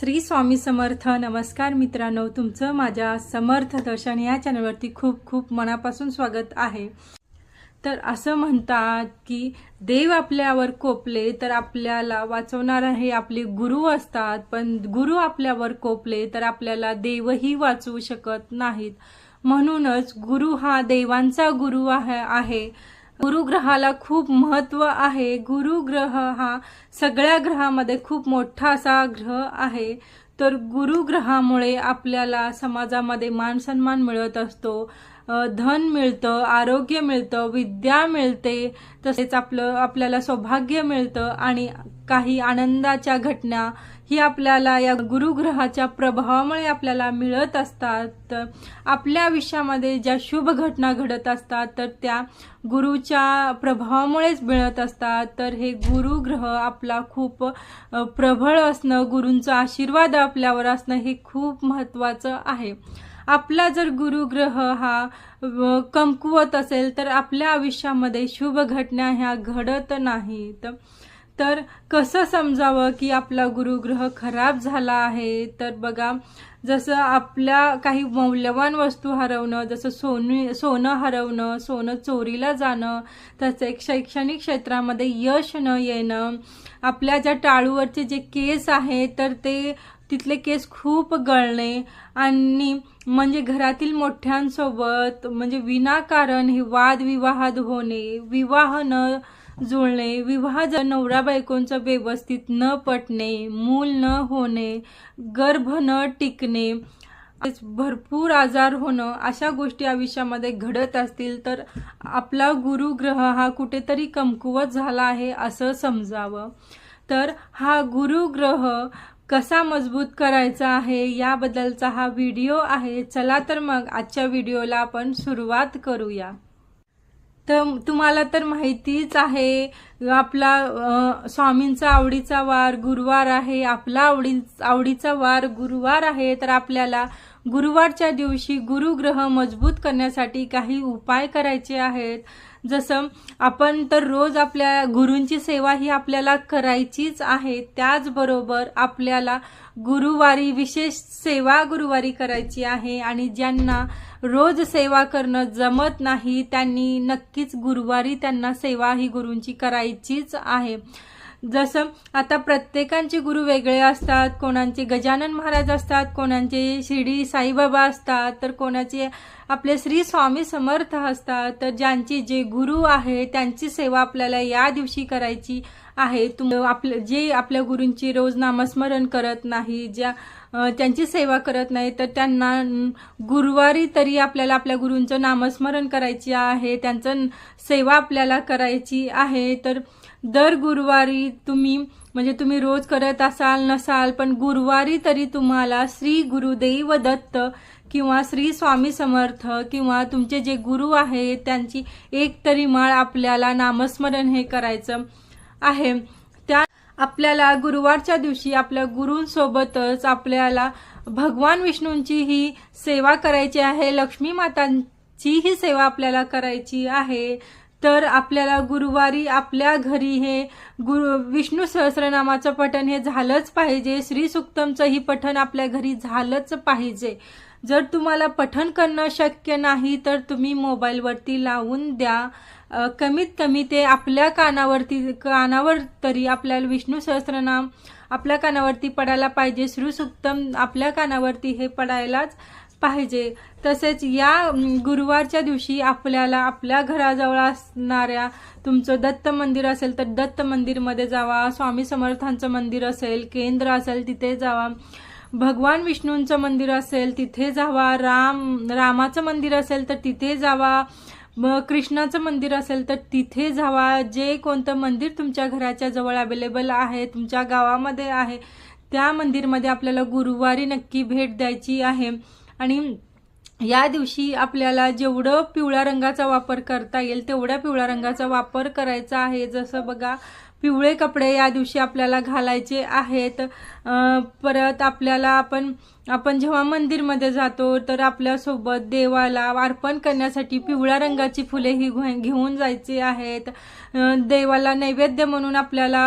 श्री स्वामी समर्थ नमस्कार मित्रांनो. तुमचं माझ्या समर्थ दर्शन या चॅनलवरती खूप खूप मनापासून स्वागत आहे. तर असं म्हणतात की देव आपल्यावर कोपले तर आपल्याला वाचवणार हे आपले गुरु असतात पण गुरु आपल्यावर कोपले तर आपल्याला देवही वाचवू शकत नाहीत. म्हणूनच गुरु हा देवांचा गुरु आहे. गुरुग्रहाला खूप महत्त्व आहे. गुरुग्रह हा सगळ्या ग्रहामध्ये खूप मोठा असा ग्रह आहे. तर गुरुग्रहामुळे आपल्याला समाजामध्ये मान सन्मान मिळत असतो. धन मिळतं आरोग्य मिळतं विद्या मिळते. तसेच आपलं आपल्याला सौभाग्य मिळतं आणि काही आनंदाच्या घटना ही आपल्याला या गुरुग्रहाच्या प्रभावामुळे आपल्याला मिळत असतात. तर आपल्या आयुष्यामध्ये ज्या शुभ घटना घडत असतात तर त्या गुरुच्या प्रभावामुळेच मिळत असतात. तर हे गुरुग्रह आपला खूप प्रबळ असणं गुरूंचा आशीर्वाद आपल्यावर असणं हे खूप महत्त्वाचं आहे. आपला जर गुरुग्रह हा कमकुवत असेल तर आपल्या आयुष्यामध्ये शुभ घटना ह्या घडत नाहीत. तर कसं समजावं की आपला गुरुग्रह खराब झाला आहे? तर बघा जसं आपल्या काही मौल्यवान वस्तू हरवणं जसं सोनी सोनं हरवणं सोनं चोरीला जाणं तसेच शैक्षणिक क्षेत्रामध्ये यश न येणं आपल्या ज्या टाळूवरचे जे केस आहेत तर ते तिथले केस खूप गळणे आणि म्हणजे घरातील मोठ्यांसोबत म्हणजे विनाकारण हे वादविवाहात होणे विवाह न जुळणे विवाह नवरा बायकोंचं व्यवस्थित न पटणे मूल न होणे गर्भ न टिकणे भरपूर आजार होणं अशा गोष्टी आयुष्यामध्ये घडत असतील तर आपला गुरुग्रह हा कुठेतरी कमकुवत झाला आहे असं समजावं. तर हा गुरुग्रह कसा मजबूत करायचा आहे याबद्दलचा हा व्हिडिओ आहे. चला तर मग आजच्या व्हिडिओला आपण सुरुवात करूया. तर तुम्हाला तर माहितीच आहे आपला स्वामींचा आवडीचा वार गुरुवार आहे आपला आवडी आवडीचा वार गुरुवार आहे तर आपल्याला गुरुवारच्या दिवशी गुरुग्रह मजबूत करण्यासाठी काही उपाय करायचे आहेत. जसं आपण तर रोज आपल्या गुरूंची सेवा ही आपल्याला करायचीच आहे त्याचबरोबर आपल्याला गुरुवारी विशेष सेवा गुरुवारी करायची आहे आणि ज्यांना रोज सेवा करणं जमत नाही त्यांनी नक्कीच गुरुवारी त्यांना सेवा ही गुरूंची करायचीच आहे. जसं आता प्रत्येकांचे गुरु वेगळे असतात कोणाचे गजानन महाराज असतात कोणाचे शिर्डी साईबाबा असतात तर कोणाचे आपले श्री स्वामी समर्थ असतात. तर ज्यांचे जे गुरु आहे त्यांची सेवा आपल्याला या दिवशी करायची आहे. तुम आपलं जे आपल्या गुरूंची रोज नामस्मरण करत नाही ज्या त्यांची सेवा करत नाही तर त्यांना गुरुवारी तरी आपल्याला आपल्या गुरूंचं नामस्मरण करायची आहे. त्यांचं सेवा आपल्याला करायची आहे. तर दर गुरुवारी तुम्ही म्हणजे तुम्ही रोज करत असाल नसाल पण गुरुवारी तरी तुम्हाला श्री गुरुदेव दत्त किंवा श्री स्वामी समर्थ किंवा तुमचे जे गुरु आहेत त्यांची एक तरी माळ आपल्याला नामस्मरण हे करायचं आहे. त्या आपल्याला गुरुवारच्या दिवशी आपल्या गुरूंसोबतच आपल्याला भगवान विष्णूंची ही सेवा करायची आहे लक्ष्मी मातांची ही सेवा आपल्याला करायची आहे. तर आपल्याला गुरुवारी आपल्या घरी हे गुरु विष्णू सहस्रनामाचं पठण हे झालंच पाहिजे. श्री सुक्तमचं ही पठण आपल्या घरी झालंच पाहिजे. जर तुम्हाला पठण करणं शक्य नाही तर तुम्ही मोबाईलवरती लावून द्या. कमीत कमी ते आपल्या कानावरती कानावर तरी आपल्याला विष्णू सहस्रनाम आपल्या कानावरती पडायला पाहिजे. श्रीसुक्तम आपल्या कानावरती हे पडायलाच पाहिजे. तसेच या गुरुवारच्या दिवशी आपल्याला आपल्या घराजवळ असणाऱ्या तुमचं दत्त मंदिर असेल तर दत्त मंदिरमध्ये जावा स्वामी समर्थांचं मंदिर असेल केंद्र असेल तिथे जावा. भगवान विष्णूंचं मंदिर असेल तिथे जावा. राम रामाचं मंदिर असेल तर तिथे जावा. कृष्णाचं मंदिर असेल तर तिथे जावा. जे कोणतं मंदिर तुमच्या घराच्या जवळ अवेलेबल आहे तुमच्या गावामध्ये आहे त्या मंदिरमध्ये आपल्याला गुरुवारी नक्की भेट द्यायची आहे. आणि या दिवशी आपल्याला जेवढं पिवळ्या रंगाचा वापर करता येईल तेवढ्या पिवळ्या रंगाचा वापर करायचा आहे. जसं बघा पिवळे कपडे या दिवशी आपल्याला घालायचे आहेत. परत आपल्याला आपण आपण जेव्हा मंदिरमध्ये जातो तर आपल्यासोबत देवाला अर्पण करण्यासाठी पिवळ्या रंगाची फुले ही घेऊन जायची आहेत. देवाला नैवेद्य म्हणून आपल्याला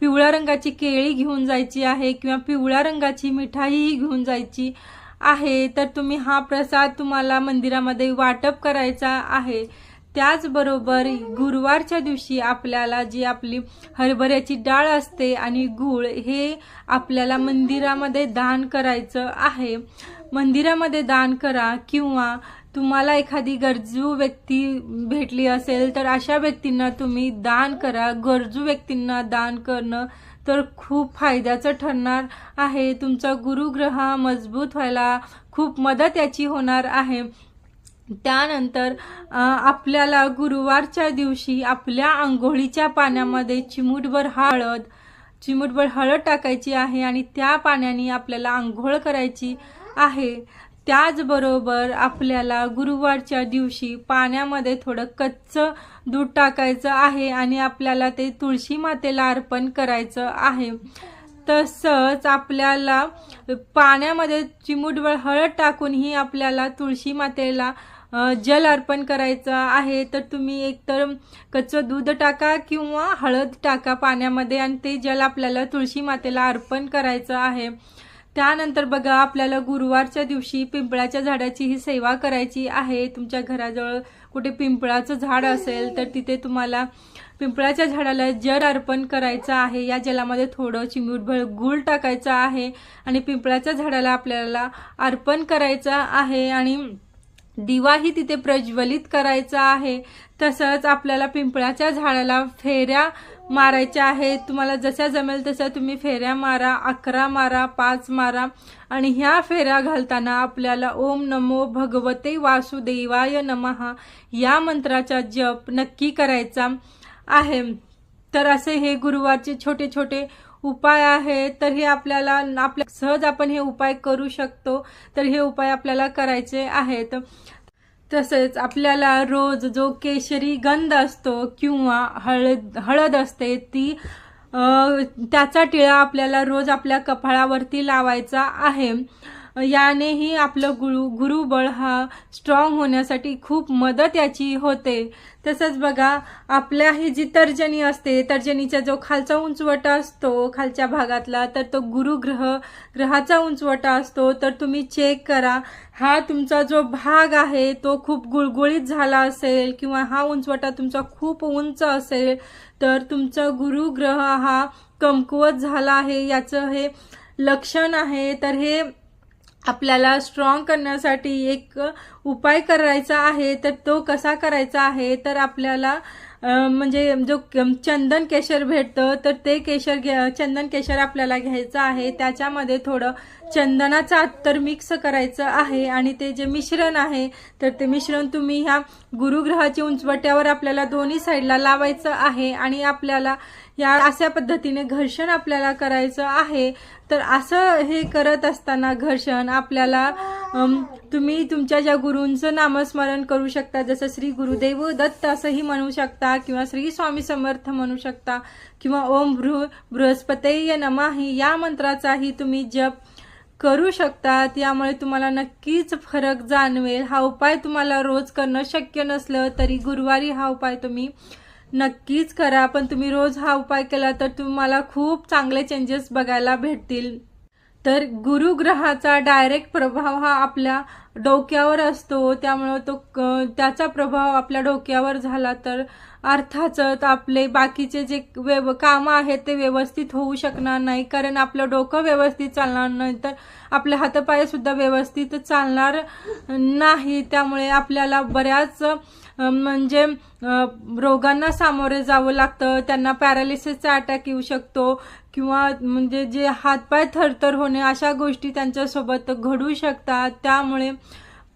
पिवळ्या रंगाची केळी घेऊन जायची आहे किंवा पिवळ्या रंगाची मिठाईही घेऊन जायची. आहे तर तुम्ही हा प्रसाद तुम्हाला मंदिरामध्ये वाटप करायचा आहे. त्याचबरोबर गुरुवारच्या दिवशी आपल्याला जी आपली हरभऱ्याची डाळ असते आणि गूळ हे आपल्याला मंदिरामध्ये दान करायचं आहे. मंदिरामध्ये दान करा किंवा तुम्हाला एखादी गरजू व्यक्ती भेटली असेल तर अशा व्यक्तींना तुम्ही दान करा. गरजू व्यक्तींना दान करणं तर खूप फायद्याचं ठरणार आहे. तुमचा गुरुग्रह मजबूत व्हायला खूप मदत याची होणार आहे. त्यानंतर आपल्याला गुरुवारच्या दिवशी आपल्या आंघोळीच्या पाण्यामध्ये चिमूटभर हळद चिमूटभर हळद टाकायची आहे आणि त्या पाण्याने आपल्याला आंघोळ करायची आहे. त्याचबरोबर आपल्याला गुरुवारच्या दिवशी पाण्यामध्ये थोडं कच्चं दूध टाकायचं आहे आणि आपल्याला ते तुळशी मातेला अर्पण करायचं आहे. तसंच आपल्याला पाण्यामध्ये चिमूटभर हळद टाकूनही आपल्याला तुळशी मातेला जल अर्पण करायचं आहे. तर तुम्ही एकतर कच्चं दूध टाका किंवा हळद टाका पाण्यामध्ये आणि ते जल आपल्याला तुळशी मातेला अर्पण करायचं आहे. त्यानंतर बघा आपल्याला गुरुवारच्या दिवशी पिंपळाच्या झाडाची ही सेवा करायची आहे. तुमच्या घराजवळ कुठे पिंपळाचं झाड असेल तर तिथे तुम्हाला पिंपळाच्या झाडाला जल अर्पण करायचं आहे. या जलामध्ये थोडं चिमूटभर गुळ टाकायचं आहे आणि पिंपळाच्या झाडाला आपल्याला अर्पण करायचं आहे आणि दिवाही तिथे प्रज्वलित करायचा आहे. तसंच आपल्याला पिंपळाच्या झाडाला फेऱ्या मारायच्या आहेत तुम्हाला जशा जमेल तशा तुम्ही फेऱ्या मारा अकरा मारा पाच मारा. आणि ह्या फेऱ्या घालताना आपल्याला ओम नमो भगवते वासुदेवाय नमहा या मंत्राचा जप नक्की करायचा आहे. तर असे हे गुरुवारचे छोटे छोटे उपाय आहे तर हे आपल्याला आपल्या सहज आपण हे उपाय करू शकतो. तर हे उपाय आपल्याला करायचे आहेत. तसेच आपल्याला रोज जो केशरी गंध असतो किंवा हळद हळद असते ती त्याचा टिळा आपल्याला रोज आपल्या कपाळावरती लावायचा आहे. यानेही आपलं गुरु गुरुबळ हा स्ट्रॉंग होण्यासाठी खूप मदत याची होते. तसंच बघा आपल्या ही जी तर्जनी असते तर्जनीचा जो खालचा उंचवटा असतो खालच्या भागातला तर तो गुरुग्रह ग्रहाचा उंचवटा असतो. तर तुम्ही चेक करा हा तुमचा जो भाग आहे तो खूप गुळगुळीत झाला असेल किंवा हा उंचवटा तुमचा खूप उंच असेल तर तुमचा गुरुग्रह हा कमकुवत झाला आहे. याचं हे लक्षण आहे. तर हे आपल्याला स्ट्रॉंग करण्यासाठी एक उपाय करायचा आहे तर तो कसा करायचा आहे तर आपल्याला म्हणजे जो चंदन केशर भेटतं तर ते केशर घ्या चंदन केशर आपल्याला घ्यायचं आहे. त्याच्यामध्ये थोडं चंदनाचं अत्तर मिक्स करायचं आहे आणि ते जे मिश्रण आहे तर ते मिश्रण तुम्ही ह्या गुरुग्रहाच्या उंचवट्यावर आपल्याला दोन्ही साईडला लावायचं आहे आणि आपल्याला या अशा पद्धतीने घर्षण आपल्याला करायचं आहे. तर असं हे करत असताना घर्षण आपल्याला तुम्ही तुमच्या ज्या गुरूंचं नामस्मरण करू शकता जसं श्री गुरुदेव दत्त असंही म्हणू शकता किंवा श्री स्वामी समर्थ म्हणू शकता किंवा ओम बृह बृहस्पतेय नमाही या मंत्राचाही तुम्ही जप करू शकतात यामुळे तुम्हाला नक्कीच फरक जाणवेल. हा उपाय तुम्हाला रोज करणं शक्य नसलं तरी गुरुवारी हा उपाय तुम्ही नक्कीच करा. पण तुम्ही रोज हा उपाय केला तर तुम्हाला खूप चांगले चेंजेस बघायला भेटतील. तर गुरुग्रहाचा डायरेक्ट प्रभाव हा आपल्या डोक्यावर असतो. त्यामुळं तो क- त्याचा प्रभाव आपल्या डोक्यावर झाला तर अर्थातच आपले बाकीचे जे व्यव कामं आहेत ते व्यवस्थित होऊ शकणार नाही. कारण आपलं डोकं व्यवस्थित चालणार नाही तर आपले हातपायसुद्धा व्यवस्थित चालणार नाही. त्यामुळे आपल्याला बऱ्याच म्हणजे रोगांना सामोरे जावं लागतं. त्यांना पॅरालिसिसचा अटॅक येऊ शकतो. किंवा म्हणजे जे हातपाय थरथर होणे अशा गोष्टी त्यांच्यासोबत घडू शकतात. त्यामुळे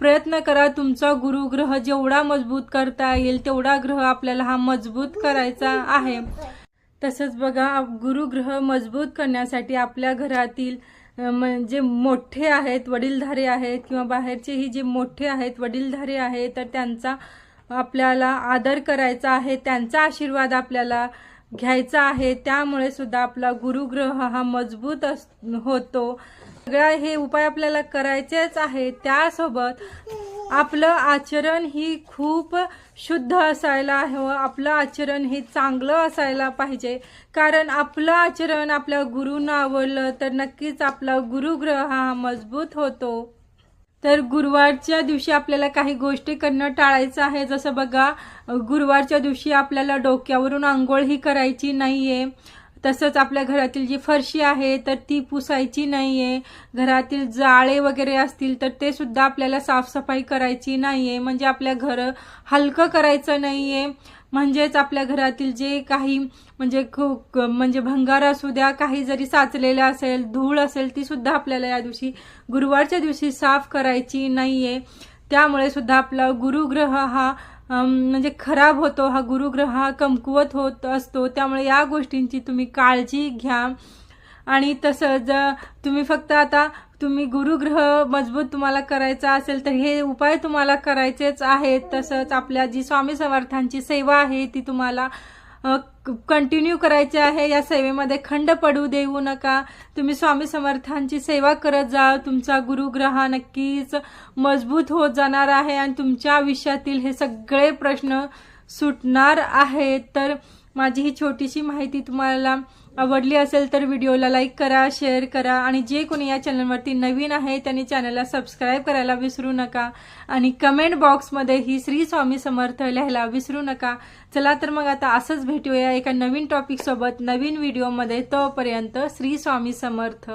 प्रयत्न करा तुमचा गुरुग्रह जेवढा मजबूत करता येईल तेवढा ग्रह आपल्याला हा मजबूत करायचा आहे. तसंच बघा गुरुग्रह मजबूत करण्यासाठी आपल्या घरातील अ, म्हणजे मोठे आहेत वडीलधारे आहेत किंवा बाहेरचेही जे मोठे आहेत वडीलधारे आहेत तर त्यांचा आपल्याला आदर करायचा आहे. त्यांचा आशीर्वाद आपल्याला घ्यायचा आहे त्यामुळे सुद्धा आपला गुरुग्रह हा मजबूत अस होतो. सगळ्या हे उपाय आपल्याला करायचेच आहे त्यासोबत आपलं आचरण ही खूप शुद्ध असायला हवं. आपलं आचरण हे चांगलं असायला पाहिजे. कारण आपलं आचरण आपल्या गुरुनं आवडलं तर नक्कीच आपला गुरुग्रह हा मजबूत होतो. तर गुरुवारच्या दिवशी आपल्याला काही गोष्टी करणं टाळायचं आहे. जसं बघा गुरुवारच्या दिवशी आपल्याला डोक्यावरून आंघोळ ही करायची नाही आहे तसंच आपल्या घरातील जी फरशी आहे तर ती पुसायची नाही आहे घरातील जाळे वगैरे असतील तर ते सुद्धा आपल्याला साफसफाई करायची नाही आहे म्हणजे आपल्या घर हलकं करायचं नाही आहे म्हणजेच आपल्या घरातील जे काही म्हणजे खूप म्हणजे भंगार असू द्या काही जरी साचलेलं असेल धूळ असेल ती सुद्धा आपल्याला या दिवशी गुरुवारच्या दिवशी साफ करायची नाही आहे त्यामुळे सुद्धा आपला गुरुग्रह हा म्हणजे खराब होतो हा गुरुग्रह हा कमकुवत होत असतो त्यामुळे या गोष्टींची तुम्ही काळजी घ्या. आणि तसंच तुम्ही फक्त आता तुम्ही गुरुग्रह मजबूत तुम्हाला करायचा असेल तर हे उपाय तुम्हाला करायचेच आहेत. तसंच आपल्या जी स्वामी समर्थांची सेवा आहे ती तुम्हाला कंटिन्यू करायचे आहे. या सेवेमध्ये खंड पडू देऊ नका. तुम्ही स्वामी समर्थांची सेवा करत जा तुमचा गुरुग्रह नक्कीच मजबूत होत जाणार आहे. आणि तुमच्या आयुष्यातील हे सगळे प्रश्न सुटणार आहेत तर माझी ही छोटीशी माहिती तुम्हाला आवडली असेल तर व्हिडिओला लाईक करा शेअर करा आणि जे कोणी या चॅनलवरती नवीन आहे त्यांनी चॅनलला सबस्क्राईब करायला विसरू नका आणि कमेंट बॉक्समध्ये ही श्री स्वामी समर्थ लिहायला विसरू नका. चला तर मग आता असंच भेटूया एका नवीन टॉपिकसोबत नवीन व्हिडिओमध्ये. तोपर्यंत श्री स्वामी समर्थ.